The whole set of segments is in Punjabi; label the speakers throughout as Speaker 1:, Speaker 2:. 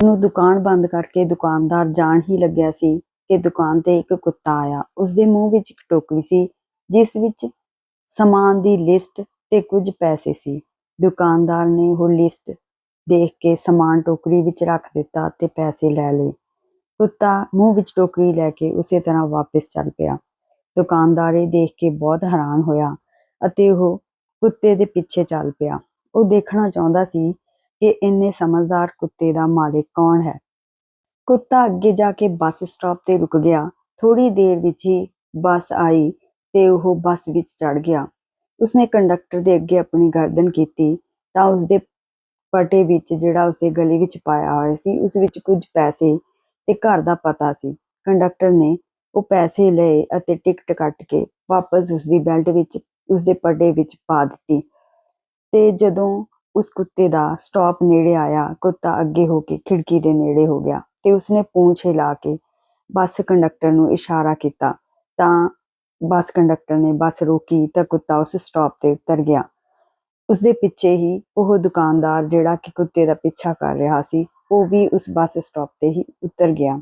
Speaker 1: ਨੂੰ ਦੁਕਾਨ ਬੰਦ ਕਰਕੇ ਦੁਕਾਨਦਾਰ ਜਾਣ ਹੀ ਲੱਗਿਆ ਸੀ ਕਿ ਦੁਕਾਨ ਤੇ ਇੱਕ ਕੁੱਤਾ ਆਇਆ। ਉਸ ਦੇ ਮੂੰਹ ਵਿੱਚ ਇੱਕ ਟੋਕਰੀ ਸੀ, ਜਿਸ ਵਿੱਚ ਸਮਾਨ ਦੀ ਲਿਸਟ ਤੇ ਕੁਝ ਪੈਸੇ ਸੀ। ਦੁਕਾਨਦਾਰ ਨੇ ਉਹ ਲਿਸਟ ਦੇਖ ਕੇ ਸਮਾਨ ਟੋਕਰੀ ਵਿੱਚ ਰੱਖ ਦਿੱਤਾ ਤੇ ਪੈਸੇ ਲੈ ਲਏ। ਕੁੱਤਾ ਮੂੰਹ ਵਿੱਚ ਟੋਕਰੀ ਲੈ ਕੇ ਉਸੇ ਤਰ੍ਹਾਂ ਵਾਪਸ ਚੱਲ ਪਿਆ। ਦੁਕਾਨਦਾਰ ਇਹ ਦੇਖ ਕੇ ਬਹੁਤ ਹੈਰਾਨ ਹੋਇਆ ਅਤੇ ਉਹ ਕੁੱਤੇ ਦੇ ਪਿੱਛੇ ਚੱਲ ਪਿਆ। ਉਹ ਦੇਖਣਾ ਚਾਹੁੰਦਾ ਸੀ ਕਿ ਇੰਨੇ ਸਮਝਦਾਰ ਕੁੱਤੇ ਦਾ ਮਾਲਿਕ ਕੌਣ ਹੈ? ਕੁੱਤਾ ਅੱਗੇ ਜਾ ਕੇ ਬੱਸ ਸਟਾਪ ਤੇ ਰੁਕ ਗਿਆ। ਥੋੜੀ ਦੇਰ ਵਿੱਚ ਹੀ ਬੱਸ ਆਈ ਤੇ ਉਹ ਬੱਸ ਵਿੱਚ ਚੜ ਗਿਆ। ਉਸਨੇ ਕੰਡਕਟਰ ਦੇ ਅੱਗੇ ਆਪਣੀ ਗਰਦਨ ਕੀਤੀ ਤਾਂ ਉਸਦੇ ਪਟੇ ਵਿੱਚ ਜਿਹੜਾ ਉਸੇ ਗਲੀ ਵਿੱਚ ਪਾਇਆ ਹੋਇਆ ਸੀ, ਉਸ ਵਿੱਚ ਕੁਝ ਪੈਸੇ ਤੇ ਘਰ ਦਾ ਪਤਾ ਸੀ। ਕੰਡਕਟਰ ਨੇ ਉਹ ਪੈਸੇ ਲਏ ਅਤੇ ਟਿਕਟ ਕੱਟ ਕੇ ਵਾਪਸ ਉਸਦੀ ਬੈਲਟ ਵਿੱਚ, ਉਸਦੇ ਪਟੇ ਵਿੱਚ ਪਾ ਦਿੱਤੀ ਤੇ ਜਦੋਂ ਉਸ ਕੁੱਤੇ ਦਾ ਸਟਾਪ ਨੇੜੇ ਆਇਆ, ਕੁੱਤਾ ਅੱਗੇ ਹੋ ਕੇ ਖਿੜਕੀ ਦੇ ਨੇੜੇ ਹੋ ਗਿਆ ਤੇ ਉਸਨੇ ਪੂੰਛ ਹਿਲਾ ਕੇ ਬੱਸ ਕੰਡਕਟਰ ਨੂੰ ਇਸ਼ਾਰਾ ਕੀਤਾ। ਤਾਂ ਬੱਸ ਕੰਡਕਟਰ ਨੇ ਬੱਸ ਰੋਕੀ ਤਾਂ ਕੁੱਤਾ ਉਸ ਸਟਾਪ ਤੇ ਉਤਰ ਗਿਆ। ਉਸਦੇ ਪਿੱਛੇ ਹੀ ਉਹ ਦੁਕਾਨਦਾਰ ਜਿਹੜਾ ਕਿ ਕੁੱਤੇ ਦਾ ਪਿੱਛਾ ਕਰ ਰਿਹਾ ਸੀ, ਉਹ ਵੀ ਉਸ ਬੱਸ ਸਟਾਪ ਤੇ ਹੀ ਉਤਰ ਗਿਆ।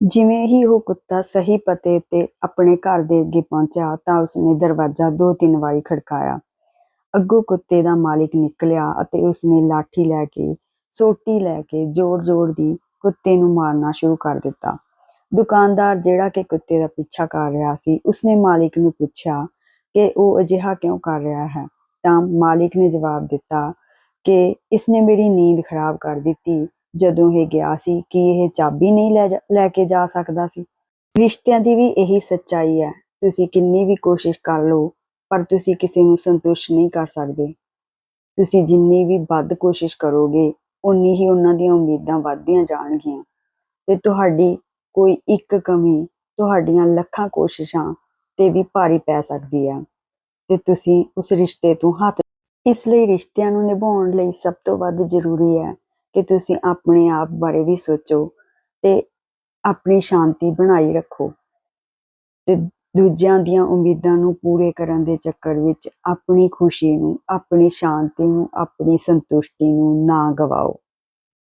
Speaker 1: ਜਿਵੇਂ ਹੀ ਉਹ ਕੁੱਤਾ ਸਹੀ ਪਤੇ ਤੇ ਆਪਣੇ ਘਰ ਦੇ ਅੱਗੇ ਪਹੁੰਚਿਆ ਤਾਂ ਉਸਨੇ ਦਰਵਾਜ਼ਾ ਦੋ ਤਿੰਨ ਵਾਰੀ ਖੜਕਾਇਆ। ਅੱਗੋਂ ਕੁੱਤੇ ਦਾ ਮਾਲਿਕ ਨਿਕਲਿਆ ਅਤੇ ਉਸਨੇ ਲਾਠੀ ਲੈ ਕੇ, ਸੋਟੀ ਲੈ ਕੇ ਜ਼ੋਰ-ਜ਼ੋਰ ਦੀ ਕੁੱਤੇ ਨੂੰ ਮਾਰਨਾ ਸ਼ੁਰੂ ਕਰ ਦਿੱਤਾ। ਦੁਕਾਨਦਾਰ ਜਿਹੜਾ ਕਿ ਕੁੱਤੇ ਦਾ ਪਿੱਛਾ ਕਰ ਰਿਹਾ ਸੀ, ਉਸਨੇ ਮਾਲਿਕ ਨੂੰ ਪੁੱਛਿਆ ਕਿ ਉਹ ਅਜਿਹਾ ਕਿਉਂ ਕਰ ਰਿਹਾ ਹੈ? ਤਾਂ ਮਾਲਿਕ ਨੇ ਜਵਾਬ ਦਿੱਤਾ ਕਿ ਇਸਨੇ ਮੇਰੀ ਨੀਂਦ ਖਰਾਬ ਕਰ ਦਿੱਤੀ, ਜਦੋਂ ਇਹ ਗਿਆ ਸੀ ਕਿ ਇਹ ਚਾਬੀ ਨਹੀਂ ਲੈ ਜਾ- ਲੈ ਕੇ ਜਾ ਸਕਦਾ ਸੀ। ਰਿਸ਼ਤਿਆਂ ਦੀ ਵੀ ਇਹੀ ਸੱਚਾਈ ਹੈ। ਤੁਸੀਂ ਕਿੰਨੀ ਵੀ ਕੋਸ਼ਿਸ਼ ਕਰ ਲਓ ਪਰ ਤੁਸੀਂ ਕਿਸੇ ਨੂੰ ਸੰਤੁਸ਼ਟ ਨਹੀਂ ਕਰ ਸਕਦੇ। ਤੁਸੀਂ ਜਿੰਨੀ ਵੀ ਵੱਧ ਕੋਸ਼ਿਸ਼ ਕਰੋਗੇ ਉਨੀ ਹੀ ਉਹਨਾਂ ਦੀਆਂ ਉਮੀਦਾਂ ਵੱਧਦੀਆਂ ਜਾਣਗੀਆਂ। ਤੇ ਤੁਹਾਡੀ ਕੋਈ ਇੱਕ ਕਮੀ, ਤੁਹਾਡੀਆਂ ਲੱਖਾਂ ਕੋਸ਼ਿਸ਼ਾਂ ਤੇ ਵੀ ਭਾਰੀ ਪੈ ਸਕਦੀ ਹੈ। ਤੇ ਤੁਸੀਂ ਉਸ ਰਿਸ਼ਤੇ ਤੋਂ ਹੱਥ ਇਸ ਲਈ ਰਿਸ਼ਤਿਆਂ ਨੂੰ ਨਿਭਾਉਣ ਲਈ ਸਭ ਤੋਂ ਵੱਧ ਜ਼ਰੂਰੀ ਹੈ ਕਿ ਤੁਸੀਂ ਆਪਣੇ ਆਪ ਬਾਰੇ ਵੀ ਸੋਚੋ ਤੇ ਆਪਣੀ ਸ਼ਾਂਤੀ ਬਣਾਈ ਰੱਖੋ। ਤੇ ਦੂਜਿਆਂ ਦੀਆਂ ਉਮੀਦਾਂ ਨੂੰ ਪੂਰੇ ਕਰਨ ਦੇ ਚੱਕਰ ਵਿੱਚ ਆਪਣੀ ਖੁਸ਼ੀ ਨੂੰ, ਆਪਣੀ ਸ਼ਾਂਤੀ ਨੂੰ, ਆਪਣੀ ਸੰਤੁਸ਼ਟੀ ਨੂੰ ਨਾ ਗਵਾਓ।